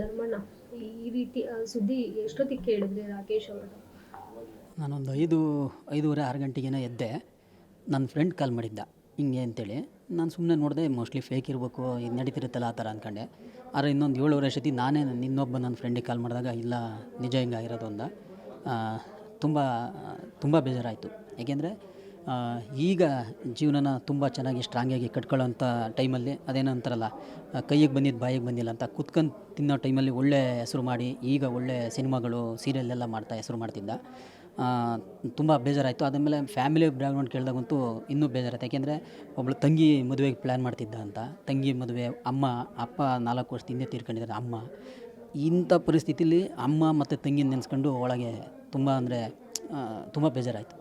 ಧರ್ಮಣ್ಣ ಈ ರೀತಿ ಸುದ್ದಿ ಎಷ್ಟೊತ್ತಿಗೆ ಕೇಳಿದ್ರಿ ರಾಕೇಶ್ ಅವರು? ನಾನೊಂದು ಐದು, ಐದೂವರೆ, ಆರು ಗಂಟೆಗೇನೋ ಎದ್ದೆ. ನನ್ನ ಫ್ರೆಂಡ್ ಕಾಲ್ ಮಾಡಿದ್ದ. ಹಿಂಗೆ ಅಂತೇಳಿ. ನಾನು ಸುಮ್ಮನೆ ನೋಡಿದೆ ಮೋಸ್ಟ್ಲಿ ಫೇಕ್ ಇರಬೇಕು, ಇದು ನಡೀತಿರುತ್ತಲ್ಲ ಆ ಥರ ಅಂದ್ಕೊಂಡೆ ಆದರೆ ಇನ್ನೊಂದು ಏಳುವರೆ ಸತಿ ನಾನೇ ಇನ್ನೊಬ್ಬ ನನ್ನ ಫ್ರೆಂಡಿಗೆ ಕಾಲ್ ಮಾಡಿದಾಗ, ಇಲ್ಲ, ನಿಜ ಹಿಂಗಾಗಿರೋದು ಅಂದ. ತುಂಬ ತುಂಬ ಬೇಜಾರಾಯಿತು. ಏಕೆಂದರೆ ಈಗ ಜೀವನನ ತುಂಬ ಚೆನ್ನಾಗಿ ಸ್ಟ್ರಾಂಗಾಗಿ ಕಟ್ಕೊಳ್ಳೋಂಥ ಟೈಮಲ್ಲಿ ಅದೇನಂತಾರಲ್ಲ ಕೈಗೆ ಬಂದಿದ್ದು ಬಾಯಿಗೆ ಬಂದಿಲ್ಲ ಅಂತ ಕುತ್ಕೊಂಡು ತಿನ್ನೋ ಟೈಮಲ್ಲಿ ಒಳ್ಳೆ ಹೆಸರು ಮಾಡಿ, ಈಗ ಒಳ್ಳೆ ಸಿನಿಮಾಗಳು ಸೀರಿಯಲ್ ಎಲ್ಲ ಮಾಡ್ತಾ ಹೆಸರು ಮಾಡ್ತಿದ್ದ. ತುಂಬ ಬೇಜಾರಾಯಿತು. ಅದಾದಮೇಲೆ ಫ್ಯಾಮಿಲಿ ಬ್ಯಾಕ್ಗ್ರೌಂಡ್ ಕೇಳಿದಾಗಂತೂ ಇನ್ನೂ ಬೇಜಾರಾಯ್ತು. ಯಾಕೆಂದರೆ ಒಬ್ಬಳು ತಂಗಿ ಮದುವೆಗೆ ಪ್ಲ್ಯಾನ್ ಮಾಡ್ತಿದ್ದ ಅಂತ. ತಂಗಿ ಮದುವೆ, ಅಮ್ಮ, ಅಪ್ಪ ನಾಲ್ಕು ವರ್ಷ ಹಿಂದೆ ತೀರ್ಕೊಂಡಿದ್ದಾರೆ, ಅಮ್ಮ. ಇಂಥ ಪರಿಸ್ಥಿತಿಲಿ ಅಮ್ಮ ಮತ್ತು ತಂಗಿನ ನೆನೆಸ್ಕೊಂಡು ಒಳಗೆ ತುಂಬ ಅಂದರೆ ತುಂಬ ಬೇಜಾರಾಯಿತು.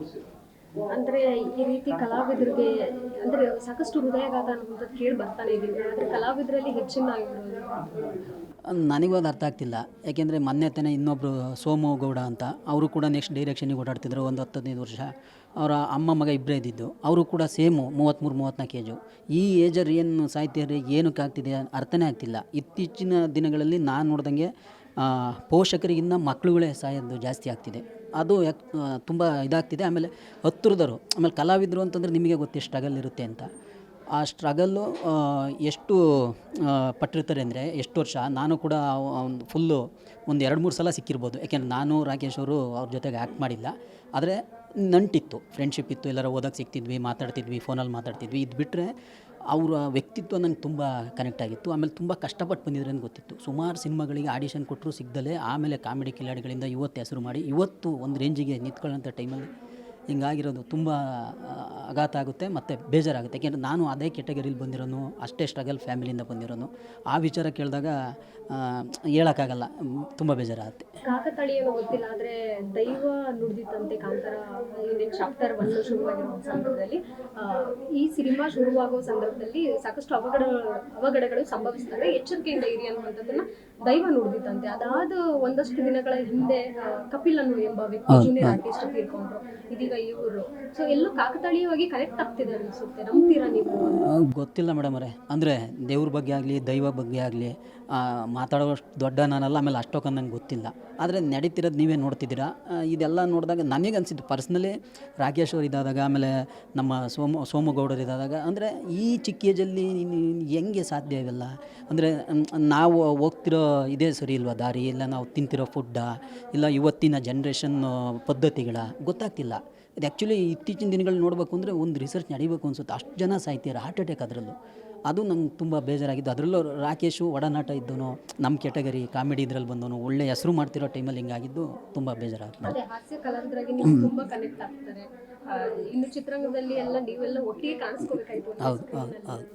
ಅಂದ್ರೆ ಈ ರೀತಿ ಕಲಾವಿದರಿಗೆ ಅಂದ್ರೆ ಸಾಕಷ್ಟು ಹೃದಯಾಘಾತ ಅನ್ನುವಂಥದ್ದು ಕೇಳಿ ಬರ್ತಾನೆ ಇದೀವಿ ಕಲಾವಿದರಲ್ಲಿ ಹೆಚ್ಚಿನ ನನಗೂ ಅದು ಅರ್ಥ ಆಗ್ತಿಲ್ಲ. ಯಾಕೆಂದರೆ ಮೊನ್ನೆ ತಾನೇ ಇನ್ನೊಬ್ಬರು ಸೋಮು ಗೌಡ ಅಂತ, ಅವರು ಕೂಡ ನೆಕ್ಸ್ಟ್ ಡೈರೆಕ್ಷನಿಗೆ ಓಡಾಡ್ತಿದ್ರು ಒಂದು ಹತ್ತು ಹದಿನೈದು ವರ್ಷ. ಅವರ ಅಮ್ಮ ಮಗ ಇಬ್ಬರೇ ಇದ್ದಿದ್ದು. ಅವರು ಕೂಡ ಸೇಮು ಮೂವತ್ತ್ಮೂರು ಮೂವತ್ತ್ನಾಲ್ಕು ಏಜು ಈ ಏಜರ್ ಏನು ಸಾಹಿತ್ಯರಿಗೆ ಏನಕ್ಕೆ ಆಗ್ತಿದೆ ಅರ್ಥನೇ ಆಗ್ತಿಲ್ಲ. ಇತ್ತೀಚಿನ ದಿನಗಳಲ್ಲಿ ನಾನು ನೋಡ್ದಂಗೆ ಪೋಷಕರಿಗಿಂತ ಮಕ್ಕಳುಗಳೇ ಸಾಯೋದು ಜಾಸ್ತಿ ಆಗ್ತಿದೆ. ಅದು ಯಾಕೆ ತುಂಬ ಇದಾಗ್ತಿದೆ. ಆಮೇಲೆ ಹತ್ತಿರದವರು ಆಮೇಲೆ ಕಲಾವಿದರು ಅಂತಂದರೆ ನಿಮಗೆ ಗೊತ್ತು ಸ್ಟ್ರಗಲ್ ಇರುತ್ತೆ ಅಂತ. ಆ ಸ್ಟ್ರಗಲ್ಲು ಎಷ್ಟು ಪಟ್ಟಿರ್ತಾರೆ ಅಂದರೆ ಎಷ್ಟು ವರ್ಷ, ನಾನು ಕೂಡ ಒಂದು ಫುಲ್ಲು ಒಂದು ಎರಡು ಮೂರು ಸಲ ಸಿಕ್ಕಿರ್ಬೋದು. ಯಾಕೆಂದರೆ ನಾನು ರಾಕೇಶ್ ಅವರು ಅವ್ರ ಜೊತೆಗೆ ಆ್ಯಕ್ಟ್ ಮಾಡಿಲ್ಲ. ಆದರೆ ನಂಟಿತ್ತು ಫ್ರೆಂಡ್ಶಿಪ್ ಇತ್ತು, ಎಲ್ಲರೂ ಓದೋಕ್ಕೆ ಸಿಗ್ತಿದ್ವಿ ಮಾತಾಡ್ತಿದ್ವಿ ಫೋನಲ್ಲಿ ಮಾತಾಡ್ತಿದ್ವಿ. ಇದು ಬಿಟ್ಟರೆ ಅವರ ವ್ಯಕ್ತಿತ್ವ ನಂಗೆ ತುಂಬ ಕನೆಕ್ಟ್ ಆಗಿತ್ತು. ಆಮೇಲೆ ತುಂಬ ಕಷ್ಟಪಟ್ಟು ಬಂದಿದ್ರೆ ಅಂತ ಗೊತ್ತಿತ್ತು. ಸುಮಾರು ಸಿನಿಮಾಗಳಿಗೆ ಆಡಿಷನ್ ಕೊಟ್ಟರು ಸಿಗ್ದಲೇ, ಆಮೇಲೆ ಕಾಮಿಡಿ ಕಿಲಾಡಿಗಳಿಂದ ಇವತ್ತು ಹೆಸರು ಮಾಡಿ, ಇವತ್ತು ಒಂದು ರೇಂಜಿಗೆ ನಿಂತ್ಕೊಳ್ಳೋಂಥ ಟೈಮಲ್ಲಿ ಹಿಂಗಾಗಿರೋದು ತುಂಬ ಆಘಾತ ಆಗುತ್ತೆ ಮತ್ತು ಬೇಜಾರಾಗುತ್ತೆ. ಯಾಕೆಂದರೆ ನಾನು ಅದೇ ಕೆಟಗರಿಲಿ ಬಂದಿರೋನು ಅಷ್ಟೇ ಸ್ಟ್ರಗಲ್ ಫ್ಯಾಮಿಲಿಯಿಂದ ಬಂದಿರೋನು. ಆ ವಿಚಾರ ಕೇಳಿದಾಗ ಹೇಳೋಕ್ಕಾಗಲ್ಲ ತುಂಬ ಬೇಜಾರಾಗುತ್ತೆ. ಕಾಕತಾಳಿ ಏನೋ ಗೊತ್ತಿಲ್ಲ ಆದರೆ ದೈವ ನುಡಿದಿತ್ತಂತೆ ಕಾಂತಾರ ಚಾಪ್ಟರ್ ಒಂದು ಶುರುವಾಗಿರೋ ಸಂದರ್ಭದಲ್ಲಿ ಈ ಸಿನಿಮಾ ಶುರುವಾಗೋ ಸಂದರ್ಭದಲ್ಲಿ ಸಾಕಷ್ಟು ಅವಘಡ ಅವಘಡಗಳು ಸಂಭವಿಸ್ತವೆ ಎಚ್ಚರಿಕೆಯಿಂದ ಇರಿ ಅನ್ನುವಂಥದ್ದನ್ನ ದೈವ ನುಡಿದಿತ್ತಂತೆ ಅದಾದ ಒಂದಷ್ಟು ದಿನಗಳ ಹಿಂದೆ ಕಪಿಲನು ಕಪಿಲ್ ಅನ್ನು ಎಂಬ ವ್ಯಕ್ತಿ ಜೂನಿಯರ್ ಆರ್ಟಿಸ್ಟ್ ತೀರ್ಕೊಂಡ್ರು. ಇದೀಗ ಇವರು ಸೊ ಎಲ್ಲೂ ಕಾಕತಾಳೀಯವಾಗಿ ಕನೆಕ್ಟ್ ಆಗ್ತಿದೆ ಅನ್ಸುತ್ತೆ. ನಂಬ್ತೀರಾ ನೀವು? ಗೊತ್ತಿಲ್ಲ ಮೇಡಮ್ ಅವರೇ. ಅಂದರೆ ದೇವ್ರ ಬಗ್ಗೆ ಆಗಲಿ, ದೈವ ಬಗ್ಗೆ ಆಗಲಿ ಮಾತಾಡೋಷ್ಟು ದೊಡ್ಡ ನಾನಲ್ಲ, ಆಮೇಲೆ ಅಷ್ಟೊಂದು ನಂಗೆ ಗೊತ್ತಿಲ್ಲ. ಆದರೆ ನಡೀತಿರೋದು ನೀವೇ ನೋಡ್ತಿದ್ದೀರಾ? ಇದೆಲ್ಲ ನೋಡಿದಾಗ ನನಗೆ ಅನಿಸಿದ್ದು ಪರ್ಸ್ನಲಿ ರಾಕೇಶ್ ಅವ್ರು ಇದ್ದಾದಾಗ ಆಮೇಲೆ ನಮ್ಮ ಸೋಮ, ಸೋಮಗೌಡರು ಇದ್ದಾದಾಗ ಅಂದರೆ ಈ ಚಿಕ್ಕ ಏಜಲ್ಲಿ ಹೆಂಗೆ ಸಾಧ್ಯ ಇವೆಲ್ಲ? ಅಂದರೆ ನಾವು ಹೋಗ್ತಿರೋ ಇದೇ ಸರಿ ಇಲ್ವಾ ದಾರಿ? ಇಲ್ಲ ನಾವು ತಿಂತಿರೋ ಫುಡ್ಡಾ ಇಲ್ಲ ಇವತ್ತಿನ ಜನ್ರೇಷನ್ ಪದ್ಧತಿಗಳ? ಗೊತ್ತಾಗ್ತಿಲ್ಲ. ಇದು ಆ್ಯಕ್ಚುಲಿ ಇತ್ತೀಚಿನ ದಿನಗಳು ನೋಡಬೇಕು ಅಂದರೆ ಒಂದು ರಿಸರ್ಚ್ ನಡಿಬೇಕು ಅನ್ಸುತ್ತೆ. ಅಷ್ಟು ಜನ ಸಾಯ್ತಿದ್ದಾರೆ ಹಾರ್ಟ್ ಅಟ್ಯಾಕ್ ಅದರಲ್ಲೂ ಅದು ನಂಗೆ ತುಂಬ ಬೇಜಾರಾಗಿದ್ದು. ಅದರಲ್ಲೂ ರಾಕೇಶು ಒಡನಾಟ ಇದ್ದನು ನಮ್ಮ ಕೆಟಗರಿ ಕಾಮಿಡಿ ಇದ್ರಲ್ಲಿ ಬಂದವನು ಒಳ್ಳೆ ಹೆಸರು ಮಾಡ್ತಿರೋ ಟೈಮಲ್ಲಿ ಹಿಂಗಾಗಿದ್ದು ತುಂಬ ಬೇಜಾರಾಗ್ತದೆ. ಹಾಸ್ಯ ಕಲಾವಿದರಾಗಿ ನೀವು ತುಂಬಾ ಕನೆಕ್ಟ್ ಆಗ್ತಾರೆ ಆ, ಇನ್ನು ಚಿತ್ರರಂಗದಲ್ಲಿ ಎಲ್ಲ ನೀವೆಲ್ಲ ಒಟ್ಟಿಗೆ ಕಾಣಿಸ್ಕೋಬೇಕಾಯ್ತು ಹೌದು ಹೌದು ಹೌದು.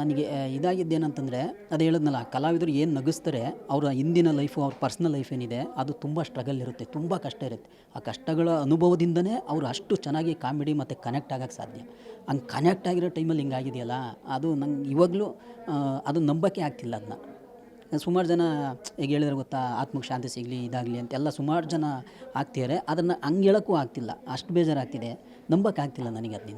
ನನಗೆ ಇದಾಗಿದ್ದು ಏನಂತಂದರೆ ಅದು ಹೇಳಿದ್ನಲ್ಲ, ಕಲಾವಿದರು ಏನು ನಗಿಸ್ತಾರೆ, ಅವರ ಹಿಂದಿನ ಲೈಫು, ಅವ್ರ ಪರ್ಸ್ನಲ್ ಲೈಫ್ ಏನಿದೆ, ಅದು ತುಂಬ ಸ್ಟ್ರಗಲ್ ಇರುತ್ತೆ, ತುಂಬ ಕಷ್ಟ ಇರುತ್ತೆ. ಆ ಕಷ್ಟಗಳ ಅನುಭವದಿಂದನೇ ಅವರು ಅಷ್ಟು ಚೆನ್ನಾಗಿ ಕಾಮಿಡಿ ಮತ್ತು ಕನೆಕ್ಟ್ ಆಗೋಕ್ಕೆ ಸಾಧ್ಯ. ಹಂಗೆ ಕನೆಕ್ಟ್ ಆಗಿರೋ ಟೈಮಲ್ಲಿ ಹಿಂಗಾಗಿದೆಯಲ್ಲ, ಅದು ನಂಗೆ ಇವಾಗಲೂ ಅದು ನಂಬೋಕ್ಕೆ ಆಗ್ತಿಲ್ಲ ಅದನ್ನ ಸುಮಾರು ಜನ ಈಗ ಹೇಳಿದ್ರೆ ಗೊತ್ತಾ ಆತ್ಮಕ್ಕೆ ಶಾಂತಿ ಸಿಗಲಿ, ಇದಾಗಲಿ ಅಂತೆಲ್ಲ ಸುಮಾರು ಜನ ಆಗ್ತಿದ್ದಾರೆ ಅದನ್ನು ಹಂಗೆ ಹೇಳೋಕ್ಕೂ ಆಗ್ತಿಲ್ಲ, ಅಷ್ಟು ಬೇಜಾರಾಗ್ತಿದೆ ನಂಬಕ್ಕೆ ಆಗ್ತಿಲ್ಲ ನನಗೆ ಅದರಿಂದ